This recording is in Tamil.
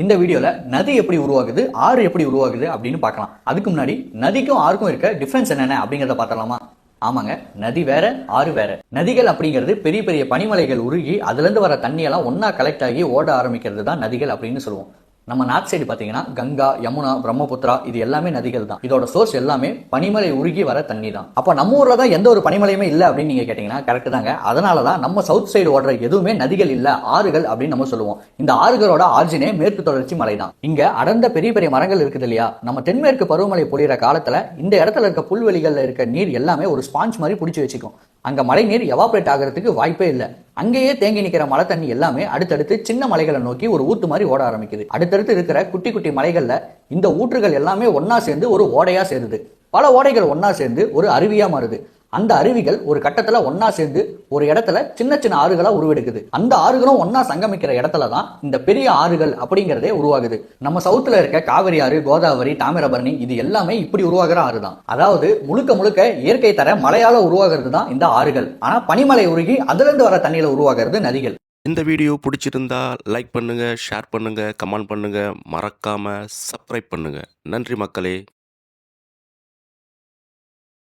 இந்த வீடியோல நதி எப்படி உருவாகுது ஆறு எப்படி உருவாகுது அப்படின்னு பார்க்கலாம். அதுக்கு முன்னாடி நதிக்கும் ஆறுக்கும் இருக்க டிஃபரன்ஸ் என்னென்ன அப்படிங்கறத பார்த்தலாமா ஆமாங்க நதி வேற ஆறு வேற. நதிகள் அப்படிங்கிறது பெரிய பெரிய பனிமலைகள் உருகி அதுல இருந்து வர தண்ணியெல்லாம் ஒன்றா கலெக்ட் ஆகி ஓட ஆரம்பிக்கிறது தான் நதிகள் அப்படின்னு சொல்லுவோம். நம்ம நார்த் சைடு பார்த்தீங்கன்னா கங்கா யமுனா பிரம்மபுத்திரா இது எல்லாமே நதிகள் தான். இதோட சோர்ஸ் எல்லாமே பனிமலை உருகி வர தண்ணி தான். அப்போ நம்ம ஊரில் தான் எந்த ஒரு பனிமலையுமே இல்லை அப்படின்னு நீங்க கேட்டீங்கன்னா கரெக்ட் தாங்க. அதனால தான் நம்ம சவுத் சைடு ஓடுற எதுவுமே நதிகள் இல்லை ஆறுகள் அப்படின்னு நம்ம சொல்லுவோம். இந்த ஆறுகளோட ஆர்ஜினே மேற்கு தொடர்ச்சி மலை தான். இங்க அடர்ந்த பெரிய பெரிய மரங்கள் இருக்குது இல்லையா? நம்ம தென்மேற்கு பருவமழை பொழியிற காலத்துல இந்த இடத்துல இருக்க புல்வெளிகளில் இருக்க நீர் எல்லாமே ஒரு ஸ்பாஞ்ச் மாதிரி பிடிச்சி வச்சுக்கும். அங்கே மழை நீர் எவாப்ரேட் ஆகிறதுக்கு வாய்ப்பே இல்லை. அங்கேயே தேங்கி நிற்கிற மழை தண்ணி எல்லாமே அடுத்தடுத்து சின்ன மலைகளை நோக்கி ஒரு ஊத்து மாதிரி ஓட ஆரம்பிக்குது. அடுத்தடுத்து இருக்கிற குட்டி குட்டி மலைகளில் இந்த ஊற்றுகள் எல்லாமே ஒன்றா சேர்ந்து ஒரு ஓடையா சேருது. பல ஓடைகள் ஒன்றா சேர்ந்து ஒரு அருவியா மாறுது. அந்த அருவிகள் ஒரு கட்டத்துல ஒன்னா சேர்ந்து ஒரு இடத்துல சின்ன சின்ன ஆறுகளா உருவெடுக்குது. அந்த ஆறுகளும் ஒன்னா சங்கமிக்கிற இடத்துல தான் இந்த பெரிய ஆறுகள் அப்படிங்கிறதே உருவாகுது. நம்ம சவுத்துல இருக்க காவிரி ஆறு கோதாவரி தாமிரபரணி இது எல்லாமே இப்படி உருவாகிற ஆறு தான். அதாவது முழுக்க முழுக்க இயற்கை தர மழையால உருவாகிறது தான் இந்த ஆறுகள். ஆனா பனிமலை உருகி அதுல இருந்து வர தண்ணியில உருவாகிறது நதிகள். இந்த வீடியோ பிடிச்சிருந்தா லைக் பண்ணுங்க ஷேர் பண்ணுங்க கமெண்ட் பண்ணுங்க. மறக்காம சப்ஸ்கிரைப் பண்ணுங்க. நன்றி மக்களே.